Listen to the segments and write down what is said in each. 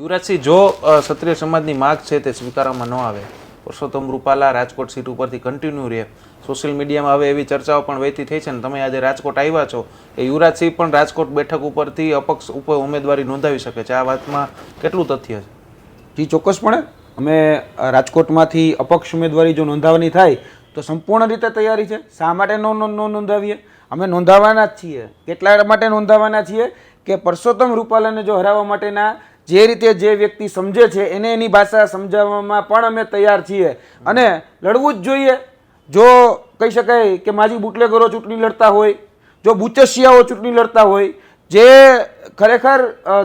યુવરાજસિંહ, જો ક્ષત્રિય સમાજની માગ છે તે સ્વીકારવામાં ન આવે, પુરુષોત્તમ રૂપાલા રાજકોટ સીટ ઉપરથી કન્ટિન્યુ રહે. સોશિયલ મીડિયામાં હવે એવી ચર્ચાઓ પણ વહેતી થઈ છે ને તમે આજે રાજકોટ આવ્યા છો, એ યુવરાજસિંહ પણ રાજકોટ બેઠક ઉપરથી અપક્ષ ઉપર ઉમેદવારી નોંધાવી શકે છે. આ વાતમાં કેટલું તથ્ય છે? જી, ચોક્કસપણે. અમે રાજકોટમાંથી અપક્ષ ઉમેદવારી જો નોંધાવવાની થાય, તો સંપૂર્ણ રીતે તૈયારી છે. શા માટે નો નોંધાવીએ? અમે નોંધાવવાના જ છીએ. કેટલા માટે નોંધાવવાના છીએ? કે પરસોત્તમ રૂપાલાને જો હરાવવા માટેના જે રીતે જે વ્યક્તિ સમજે છે, એને એની ભાષા સમજાવવામાં પણ અમે તૈયાર છીએ. અને લડવું જ જોઈએ. જો કહી શકાય કે માજી બુટલેગરો ચૂંટણી લડતા હોય, જો બુચસિયાઓ ચૂંટણી લડતા હોય, જે ખરેખર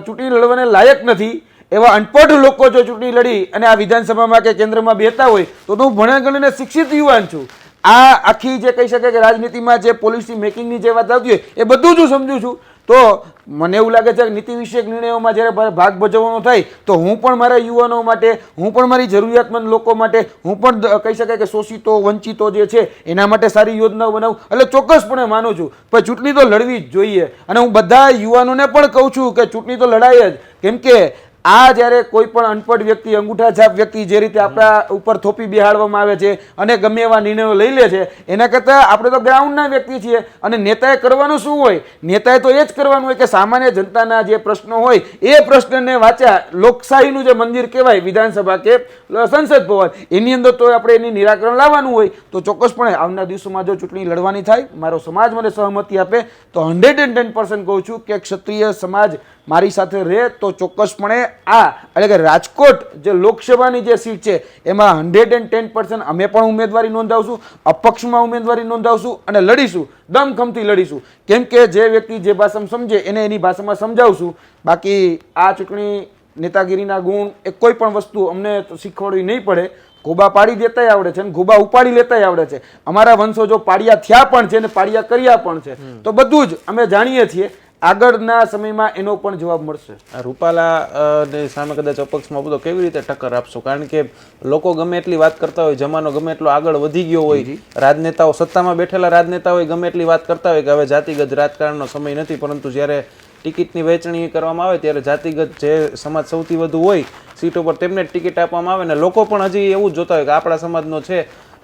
ચૂંટણી લડવાને લાયક નથી, એવા અનપઢ લોકો જો ચૂંટણી લડી અને આ વિધાનસભામાં કે કેન્દ્રમાં બેઠા હોય, તો હું ભણ્યા ગણીને શિક્ષિત યુવાન છું. આ આખી જે કહી શકાય કે રાજનીતિમાં જે પોલિસી મેકિંગની જે વાત આવતી હોય, એ બધું જ હું સમજું છું. તો મને એવું લાગે છે કે નીતિ વિષયક નિર્ણયોમાં જ્યારે ભાગ ભજવવાનો થાય, તો હું પણ મારા યુવાનો માટે, હું પણ મારી જરૂરિયાતમંદ લોકો માટે, હું પણ કહી શકાય કે શોષિતો, વંચિતો જે છે, એના માટે સારી યોજનાઓ બનાવું. એટલે ચોક્કસપણે માનું છું. પણ ચૂંટણી તો લડવી જ જોઈએ. અને હું બધા યુવાનોને પણ કહું છું કે ચૂંટણી તો લડાય જ. કેમ કે આ જ્યારે કોઈ પણ અનપઢ વ્યક્તિ, અંગૂઠા છાપ વ્યક્તિ જે રીતે આપણા ઉપર થોપી બિહાડવામાં આવે છે અને ગમે એવા નિર્ણયો લઈ લે છે, એના કરતાં આપણે તો ગ્રાઉન્ડના વ્યક્તિ છીએ અને નેતાએ કરવાનું શું હોય? નેતાએ તો એ જ કરવાનું હોય કે સામાન્ય જનતાના જે પ્રશ્નો હોય, એ પ્રશ્નને વાંચ્યા. લોકશાહીનું જે મંદિર કહેવાય વિધાનસભા કે સંસદ ભવન, એની અંદર તો આપણે એની નિરાકરણ લાવવાનું હોય. તો ચોક્કસપણે આવનાર દિવસોમાં જો ચૂંટણી લડવાની થાય, મારો સમાજ મને સહમતિ આપે, તો હંડ્રેડ એન્ડ ટેન પર્સન્ટ કહું છું કે ક્ષત્રિય સમાજ મારી સાથે રહે તો ચોક્કસપણે આ એટલે કે રાજકોટ જે લોકસભાની જે સીટ છે એમાં હંડ્રેડ એન્ડ ટેન પર્સન્ટ અમે પણ ઉમેદવારી નોંધાવશું અપક્ષમાં ઉમેદવારી નોંધાવશું અને લડીશું દમખમથી લડીશું. કેમ કે જે વ્યક્તિ જે ભાષામાં સમજે એને એની ભાષામાં સમજાવશું. બાકી આ ચૂંટણી નેતાગીરીના ગુણ એ કોઈ પણ વસ્તુ અમને શીખવાડવી નહીં પડે. ગોબા પાડી દેતાય આવડે છે અને ગોબા ઉપાડી લેતાય આવડે છે. અમારા વંશો જો પાડિયા થયા પણ છે અને પાડિયા કર્યા પણ છે. તો બધું જ અમે જાણીએ છીએ. આગળના સમયમાં એનો પણ જવાબ મળશે. રૂપાલા ને સામે કદાચ અપક્ષમાં બધો કેવી રીતે ટક્કર આપશો? કારણ કે લોકો ગમે એટલી વાત કરતા હોય જમાનો ગમે એટલો આગળ વધી ગયો હોય રાજનેતાઓ સત્તામાં બેઠેલા રાજનેતાઓ ગમે એટલી વાત કરતા હોય કે હવે જાતિગત રાજકારણનો સમય નથી પરંતુ જ્યારે ટિકિટની વહેંચણી કરવામાં આવે ત્યારે જાતિગત જે સમાજ સૌથી વધુ હોય સીટો પર તેમને જ ટિકિટ આપવામાં આવે ને લોકો પણ હજી એવું જ જોતા હોય કે આપણા સમાજનો છે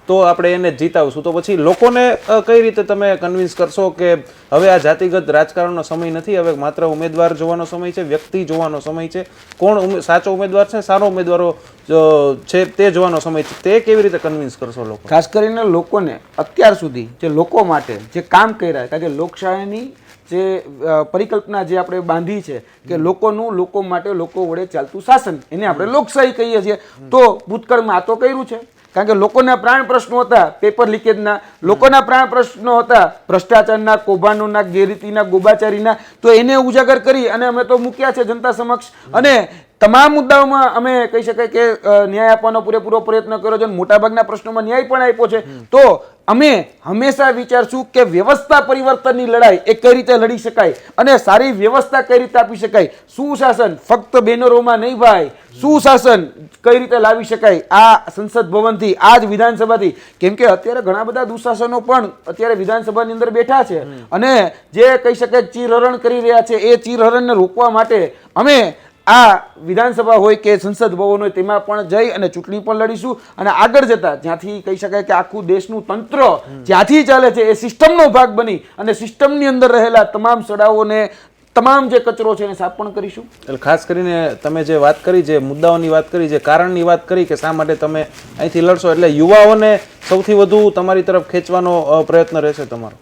તો આપણે એને જીતાવશું. તો પછી લોકોને કઈ રીતે તમે કન્વિન્સ કરશો કે હવે આ જાતિગત રાજકારણનો સમય નથી હવે માત્ર ઉમેદવાર જોવાનો સમય છે વ્યક્તિ જોવાનો સમય છે? કોણ સાચો ઉમેદવાર છે સારો ઉમેદવારો છે તે જોવાનો સમય છે? તે કેવી રીતે કન્વિન્સ કરશો લોકો? ખાસ કરીને લોકોને અત્યાર સુધી જે લોકો માટે જે કામ કર્યા કારણ કે લોકશાહીની જે પરિકલ્પના જે આપણે બાંધી છે કે લોકોનું લોકો માટે લોકો વડે ચાલતું શાસન એને આપણે લોકશાહી કહીએ છીએ. તો ભૂતકાળમાં આ તો કર્યું છે. કારણ કે લોકોના પ્રાણ પ્રશ્નો હતા, પેપર લીકેજના. લોકોના પ્રાણ પ્રશ્નો હતા, ભ્રષ્ટાચારના, કૌભાંડોના, ગેરરીતિના, ગોબાચારીના. તો એને ઉજાગર કરી અને અમે તો મૂક્યા છે જનતા સમક્ષ. અને તમામ મુદ્દાઓમાં અમે કહી શકાય કે ન્યાય આપવાનો પૂરેપૂરો પ્રયત્ન કર્યો છે અને મોટાભાગના પ્રશ્નોમાં ન્યાય પણ આપ્યો છે. તો અમે હંમેશા વિચારશું કે વ્યવસ્થા પરિવર્તનની લડાઈ એ કઈ રીતે લડી શકાય અને સારી વ્યવસ્થા કઈ રીતે આપી શકાય? સુશાસન ફક્ત બેનરોમાં નહીં ભાઈ સુશાસન કઈ રીતે લાવી શકાય? આ સંસદ ભવનથી આ જ વિધાનસભાથી. કેમ કે અત્યારે ઘણા બધા દુશાસનો પણ અત્યારે વિધાનસભાની અંદર બેઠા છે અને જે કહી શકાય ચીરહરણ કરી રહ્યા છે એ ચીરહરણને રોકવા માટે અમે આ વિધાનસભા હોય કે સંસદ ભવન હોય, તેમાં પણ જઈ અને ચૂંટણી પણ લડીશું અને આગળ જતા જ્યાંથી કહી શકાય કે આખું દેશનું તંત્ર જ્યાંથી ચાલે છે, એ સિસ્ટમનો ભાગ બની અને સિસ્ટમની અંદર રહેલા તમામ સડાઓને, તમામ જે કચરો છે એને સાફ પણ કરીશું. એટલે ખાસ કરીને તમે જે વાત કરી, જે મુદ્દાઓની વાત કરી, જે કારણની વાત કરી કે શા માટે તમે અહીંથી લડશો, એટલે યુવાઓને સૌથી વધુ તમારી તરફ ખેંચવાનો પ્રયત્ન રહેશે તમારો.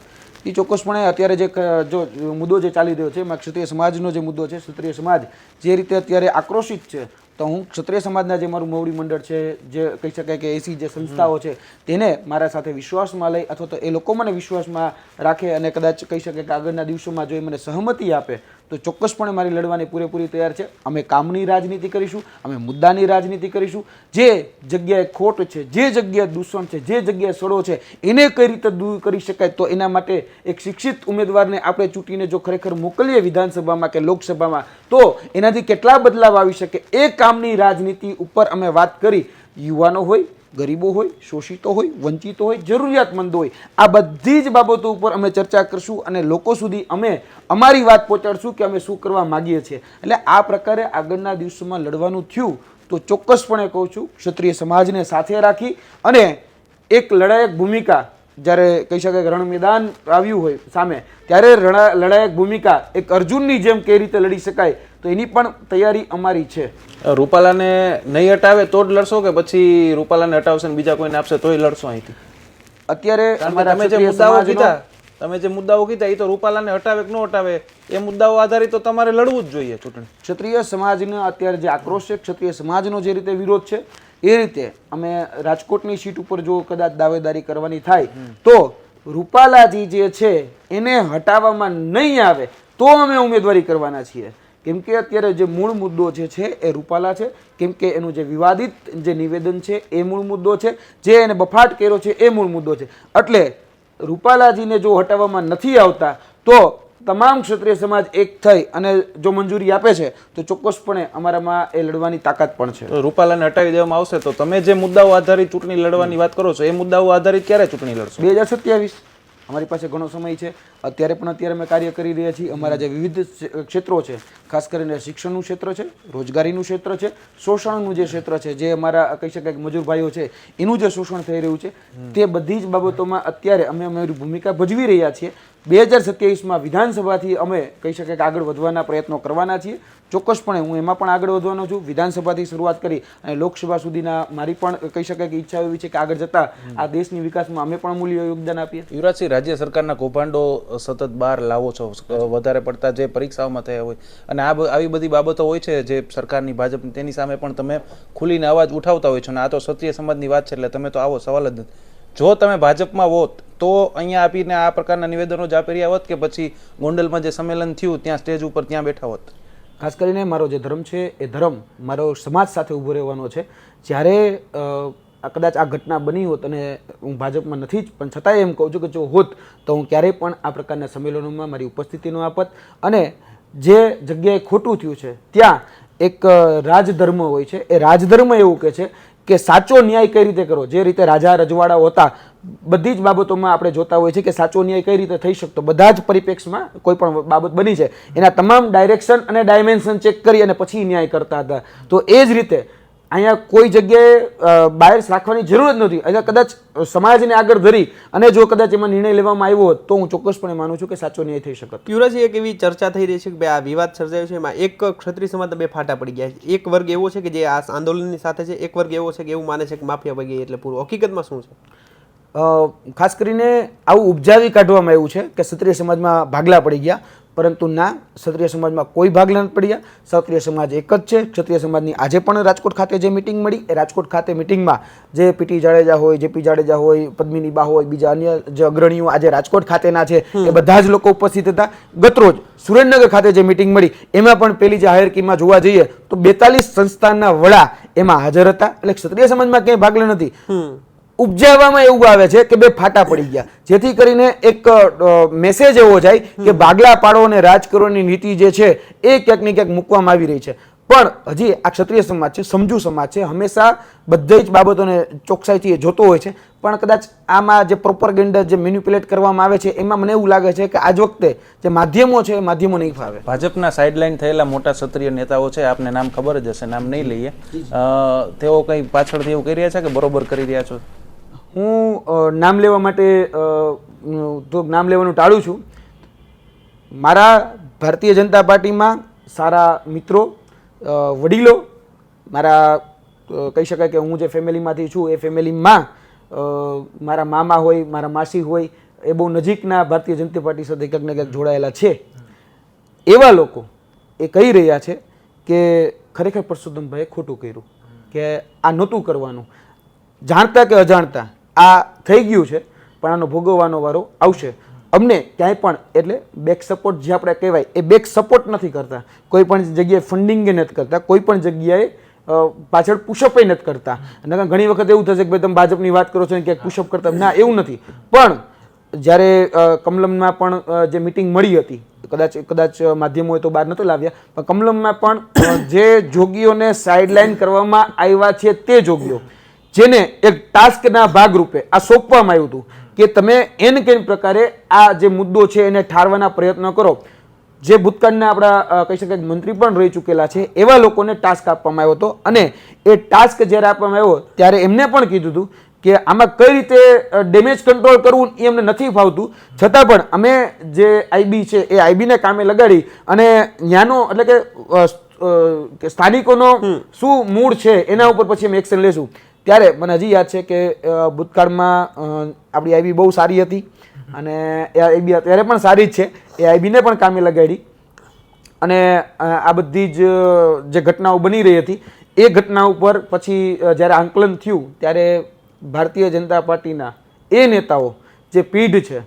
એ ચોક્કસપણે અત્યારે જે જો, મુદ્દો જે ચાલી રહ્યો છે, એમાં ક્ષત્રિય સમાજનો જે મુદ્દો છે, ક્ષત્રિય સમાજ જે રીતે અત્યારે આક્રોશિત છે તો હું ક્ષત્રિય સમાજના જે મારું મોવડી મંડળ છે, જે કહી શકાય કે એસી જે સંસ્થાઓ છે, તેને મારા સાથે વિશ્વાસમાં લઈ અથવા તો એ લોકો મને વિશ્વાસમાં રાખે અને કદાચ કહી શકે કે આગળના દિવસોમાં જો એ મને સહમતિ આપે, તો ચોક્કસપણે મારી લડવાની પૂરેપૂરી તૈયાર છે. અમે કામની રાજનીતિ કરીશું, અમે મુદ્દાની રાજનીતિ કરીશું. જે જગ્યાએ ખોટ છે, જે જગ્યાએ દૂષણ છે, જે જગ્યાએ સડો છે, એને કઈ રીતે દૂર કરી શકાય તો એના માટે એક શિક્ષિત ઉમેદવારને આપણે ચૂંટીને જો ખરેખર મોકલીએ વિધાનસભામાં કે લોકસભામાં, તો એનાથી કેટલા બદલાવ આવી શકે? એ કામની રાજનીતિ ઉપર અમે વાત કરી. યુવાનો હોય, ગરીબો હોય, શોષિતો હોય, વંચિતો હોય, જરૂરિયાતમંદ હોય, આ બધી જ બાબતો ઉપર અમે ચર્ચા કરશું અને લોકો સુધી અમે અમારી વાત પહોંચાડશું કે અમે શું કરવા માગીએ છીએ. એટલે આ પ્રકારે આગળના દિવસોમાં લડવાનું થયું તો ચોક્કસપણે કહું છું, ક્ષત્રિય સમાજને સાથે રાખી અને એક લડાયક ભૂમિકા જ્યારે કહી શકાય રણ મેદાન આવ્યું હોય સામે, ત્યારે લડાયક ભૂમિકા એક અર્જુનની જેમ કઈ રીતે લડી શકાય તો એની પણ તૈયારી અમારી છે. રૂપાલાને નહીં હટાવે તો જ લડશો કે પછી રૂપાલાને હટાવશે ને બીજા કોઈને આપશે તોય લડશો અહીંથી? અત્યારે તમે જે મુદ્દાઓ કીધા તમે જે મુદ્દાઓ કીધા એ તો રૂપાલાને હટાવે કે ન હટાવે એ મુદ્દાઓ આધારિત તો તમારે લડવું જ જોઈએ ચૂંટણી. ક્ષત્રિય સમાજના અત્યારે જે આક્રોશ છે ક્ષત્રિય સમાજનો જે રીતે વિરોધ છે એ રીતે અમે રાજકોટની સીટ ઉપર જો કદાચ દાવેદારી કરવાની થાય તો રૂપાલાજી જે છે એને હટાવવામાં નહીં આવે તો અમે ઉમેદવારી કરવાના છીએ. કેમ કે અત્યારે જે મૂળ મુદ્દો જે છે એ રૂપાલા છે કેમ કે એનું જે વિવાદિત જે નિવેદન છે એ મૂળ મુદ્દો છે જે એને બફાટ કર્યો છે એ મૂળ મુદ્દો છે. એટલે રૂપાલાજીને જો હટાવવામાં નથી આવતા તો તમામ ક્ષત્રિય સમાજ એક થઈ અને જો મંજૂરી આપે છે તો ચોક્કસપણે અમારામાં એ લડવાની તાકાત પણ છે. રૂપાલાને હટાવી દેવામાં આવશે તો તમે જે મુદ્દાઓ આધારિત ચૂંટણી લડવાની વાત કરો છો એ મુદ્દાઓ આધારિત ક્યારે ચૂંટણી લડશો? બે હજાર સત્યાવીસ. અમારી પાસે ઘણો સમય છે. અત્યારે પણ અત્યારે અમે કાર્ય કરી રહ્યા છીએ. અમારા જે વિવિધ ક્ષેત્રો છે, ખાસ કરીને શિક્ષણનું ક્ષેત્ર છે, રોજગારીનું ક્ષેત્ર છે, શોષણનું જે ક્ષેત્ર છે, જે અમારા, કહી શકાય કે મજૂર ભાઈઓ છે, એનું જે શોષણ થઈ રહ્યું છે, તે બધી જ બાબતોમાં અત્યારે અમે અમારી ભૂમિકા ભજવી રહ્યા છીએ. બે હજાર સત્યાવીસમાં વિધાનસભાથી અમે કહી શકાય કે આગળ વધવાના પ્રયત્નો કરવાના છીએ. ચોક્કસપણે હું એમાં પણ આગળ વધવાનો છું. વિધાનસભાથી શરૂઆત કરી અને લોકસભા સુધીના મારી પણ કહી શકાય કે ઈચ્છા એવી છે કે આગળ જતા આ દેશની વિકાસમાં અમે પણ મૂલ્ય યોગદાન આપીએ. યુવરાજસિંહ રાજ્ય સરકારના કૌભાંડો સતત બહાર લાવો છો વધારે પડતા જે પરીક્ષાઓમાં થયા હોય. અને આ આવી બધી બાબતો હોય છે જે સરકારની ભાજપની તેની સામે પણ તમે ખુલીને અવાજ ઉઠાવતા હોય છો. અને આ તો ક્ષત્રિય સમાજની વાત છે એટલે તમે તો આવો સવાલ જ નથી. જો તમે ભાજપમાં હોત તો અહીંયા આપીને આ પ્રકારના નિવેદનો જ આપી રહ્યા હોત કે પછી ગોંડલમાં જે સંમેલન થયું ત્યાં સ્ટેજ ઉપર ત્યાં બેઠા હોત? ખાસ કરીને મારો જે ધર્મ છે, એ ધર્મ મારો સમાજ સાથે ઊભો રહેવાનો છે. જ્યારે કદાચ આ ઘટના બની હોત અને હું ભાજપમાં નથી જ, પણ છતાંય એમ કહું છું કે જો હોત, તો હું ક્યારેય પણ આ પ્રકારના સંમેલનોમાં મારી ઉપસ્થિતિ ન આપત. અને જે જગ્યાએ ખોટું થયું છે, ત્યાં એક રાજધર્મ હોય છે. એ રાજધર્મ એવું કહે છે કે સાચો ન્યાય કઈ રીતે કરો જે રીતે રાજા રજવાડાઓ હતા, બધી જ બાબતોમાં આપણે જોતા હોઈએ છીએ કે સાચો ન્યાય કઈ રીતે થઈ શકતો? બધા જ પરિપ્રેક્ષમાં કોઈ પણ બાબત બની છે એના તમામ ડાયરેક્શન અને ડાયમેન્શન ચેક કરી અને પછી ન્યાય કરતા હતા. તો એ જ રીતે અહીંયા કોઈ જગ્યાએ બાયર્સ રાખવાની જરૂર જ નથી અહીંયા કદાચ સમાજને આગળ ધરી અને જો કદાચ એમાં નિર્ણય લેવામાં આવ્યો હોત તો હું ચોક્કસપણે માનું છું કે સાચો ન્યાય થઈ શકત. યુવરાજી એક એવી ચર્ચા થઈ રહી છે કે ભાઈ આ વિવાદ સર્જાયો છે એમાં એક ક્ષત્રિય સમાજના બે ફાટા પડી ગયા છે. એક વર્ગ એવો છે કે જે આ આંદોલનની સાથે છે એક વર્ગ એવો છે કે એવું માને છે કે માફિયા ભાગી એટલે પૂરું. હકીકતમાં શું છે? ખાસ કરીને આવું ઉપજાવી કાઢવામાં આવ્યું છે કે ક્ષત્રિય સમાજમાં ભાગલા પડી ગયા. પરંતુ ના ક્ષત્રિય સમાજમાં કોઈ ભાગ નથી પડ્યા. ક્ષત્રિય સમાજ એક જ છે. ક્ષત્રિય સમાજની આજે પણ રાજકોટ ખાતે જે મિટિંગ મળી એ રાજકોટ ખાતે મિટિંગમાં જે પીટી જાડેજા હોય જેપી જાડેજા હોય પદ્મિની બા હોય બીજા અન્ય જે અગ્રણીઓ આજે રાજકોટ ખાતેના છે એ બધા જ લોકો ઉપસ્થિત હતા. ગતરોજ સુરેન્દ્રનગર ખાતે જે મિટિંગ મળી એમાં પણ પેલી જે હાયરકીમાં જોવા જઈએ તો બેતાલીસ સંસ્થાના વડા એમાં હાજર હતા. એટલે ક્ષત્રિય સમાજમાં ક્યાંય ભાગલા નથી. ઉપજાવવામાં એવું આવે છે કે બે ફાટા પડી ગયા. જેથી કરીને એક મેસેજ એવો જાય કે ભાગલા પાડો અને રાજ કરવાની નીતિ જે છે એ ક્યાંક ને ક્યાંક મૂકવામાં આવી રહી છે. પણ હજી આ ક્ષત્રિય સમાજ છે સમજુ સમાજ છે હંમેશા બધી જ બાબતોને ચોકસાઈથી એ જોતો હોય છે. પણ કદાચ આમાં જે પ્રોપરગેન્ડા જે મેન્યુપ્યુલેટ કરવામાં આવે છે એમાં મને એવું લાગે છે કે આજ વખતે જે માધ્યમો છે એ માધ્યમો નહીં ફાવે. ભાજપના સાઇડલાઇન થયેલા મોટા ક્ષત્રિય નેતાઓ છે આપને નામ ખબર જ હશે નામ નહીં લઈએ. તેઓ કંઈ પાછળથી એવું કરી રહ્યા છે કે બરોબર કરી રહ્યા છો? હું નામ લેવા માટે નામ લેવાનું ટાળું છું, મારા ભારતીય જનતા પાર્ટીમાં સારા મિત્રો વડીલો, મારા કહી શકાય કે હું જે ફેમિલીમાંથી છું, એ ફેમિલીમાં મારા મામા હોય, મારા માસી હોય, એ બહુ નજીકના ભારતીય જનતા પાર્ટી સાથે ક્યાંક ને ક્યાંક જોડાયેલા છે. એવા લોકો એ કહી રહ્યા છે કે ખરેખર પરસોત્તમભાઈએ ખોટું કર્યું, કે આ નહોતું કરવાનું. જાણતા કે અજાણતા? આ થઈ ગયું છે, પણ આનો ભોગવવાનો વારો આવશે. અમને ક્યાંય પણ, એટલે બેક સપોર્ટ જે આપણે કહેવાય, એ બેક સપોર્ટ નથી કરતા. કોઈ પણ જગ્યાએ ફંડિંગ નથી કરતા, કોઈ પણ જગ્યાએ પાછળ પુશઅપ નથી કરતા. અને ઘણી વખત એવું થશે કે ભાઈ તમે ભાજપની વાત કરો છો ને ક્યાંક પુશઅપ કરતા. ના, એવું નથી. પણ જ્યારે કમલમમાં પણ જે મિટિંગ મળી હતી, કદાચ કદાચ માધ્યમોએ તો બહાર નતો લાવ્યા, પણ કમલમમાં પણ જે જોગીઓને સાઇડલાઇન કરવામાં આવ્યા છે તે જોગીઓ. જેને એક ટાસ્કના ભાગરૂપે આ સોંપવામાં આવ્યું હતું કે તમે એન કેન પ્રકારે આ જે મુદ્દો છે એને ઠારવાના પ્રયત્ન કરો. જે ભૂતકાળના આપણા કહી શકાય મંત્રી પણ રહી ચૂકેલા છે એવા લોકોને ટાસ્ક આપવામાં આવ્યો હતો. અને એ ટાસ્ક જ્યારે આપવામાં આવ્યો ત્યારે એમને પણ કીધું હતું કે આમાં કઈ રીતે ડેમેજ કંટ્રોલ કરવું એ અમને નથી ફાવતું. છતાં પણ અમે જે આઈબી છે એ આઈબીને કામે લગાડી અને ત્યાંનો એટલે કે સ્થાનિકોનો શું મૂળ છે એના ઉપર પછી અમે એક્શન લેશું. ત્યારે મને હજી યાદ છે કે ભૂતકાળમાં આપણી આઈબી બહુ સારી હતી અને એ આઈબી અત્યારે પણ સારી જ છે. એ આઈબીને પણ કામે લગાડી. અને આ બધી જ, જે ઘટનાઓ બની રહી હતી, એ ઘટના ઉપર પછી જ્યારે આંકલન થયું, ત્યારે ભારતીય જનતા પાર્ટીના એ નેતાઓ જે પીઢ છે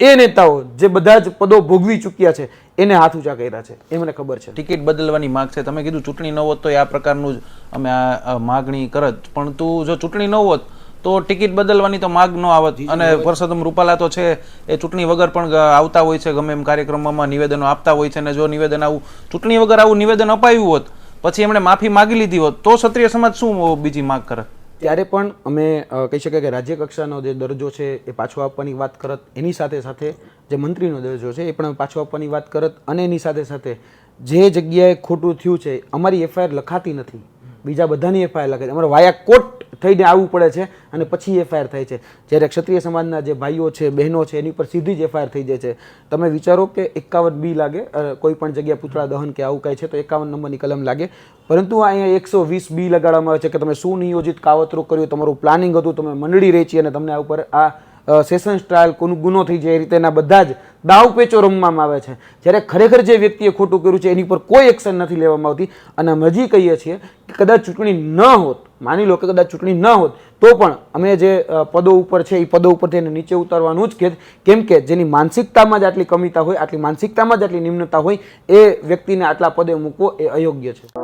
એ નેતાઓ જે બધા જ પદો ભોગવી ચૂક્યા છે એને હાથ ઊંચા કર્યા છે. એ મને ખબર છે. ટિકિટ બદલવાની માંગ છે. તમે કીધું ચૂંટણી ન હોત તો આ પ્રકારનું જ અમે આ આ માગણી કરત. પણ તું જો ચૂંટણી ન હોત તો ટિકિટ બદલવાની તો માગ ન આવત. અને પરસોત્તમ રૂપાલા તો છે એ ચૂંટણી વગર પણ આવતા હોય છે ગમે એમ કાર્યક્રમોમાં નિવેદનો આપતા હોય છે અને જો નિવેદન આવું ચૂંટણી વગર આવું નિવેદન અપાયું હોત પછી એમણે માફી માગી લીધી હોત તો ક્ષત્રિય સમાજ શું બીજી માગ કરે? ત્યારે પણ અમે કહી શકાય કે રાજ્ય કક્ષાનો જે દરજ્જો છે એ પાછો આપવાની વાત કરત. એની સાથે સાથે જે મંત્રીનો દરજ્જો છે એ પણ અમે પાછો આપવાની વાત કરત. અને એની સાથે સાથે જે જગ્યાએ ખોટું થયું છે, અમારી એફઆઈઆર લખાતી નથી. બીજા બધાની એફઆઈઆર લખે છે. અમારે વાયા કોર્ટ થઈને આવવું પડે છે અને પછી એફઆઈઆર થાય છે. જ્યારે ક્ષત્રિય સમાજના જે ભાઈઓ છે, બહેનો છે, એની ઉપર સીધી જ એફઆઈઆર થઈ જાય છે. તમે વિચારો કે એકાવન બી લાગે કોઈ પણ જગ્યાએ પૂતળા દહન કે આવું કાંઈ છે તો એકાવન નંબરની કલમ લાગે. પરંતુ અહીંયા એકસો વીસ બી લગાડવામાં આવે છે કે તમે સુનિયોજિત કાવતરું કર્યું, તમારું પ્લાનિંગ હતું, તમે મંડળી રહી છે અને તમને આ ઉપર આ સેશન્સ ટ્રાયલ કોનું ગુનો થઈ જાય એ રીતેના બધા જ દાવ પેચો રમવામાં આવે છે. જ્યારે ખરેખર જે વ્યક્તિએ ખોટું કર્યું છે, એની પર કોઈ એક્શન નથી લેવામાં આવતી. અને અમે હજી કહીએ છીએ કે કદાચ ચૂંટણી ન હોત, માની લો કે કદાચ ચૂંટણી ન હોત, તો પણ અમે જે પદો ઉપર છે, એ પદો ઉપરથી એને નીચે ઉતારવાનું જ કે, કેમ કે જેની માનસિકતામાં જ આટલી કમિતા હોય, આટલી માનસિકતામાં જ આટલી નિમ્નતા હોય, એ વ્યક્તિને આટલા પદે મૂકવો એ અયોગ્ય છે.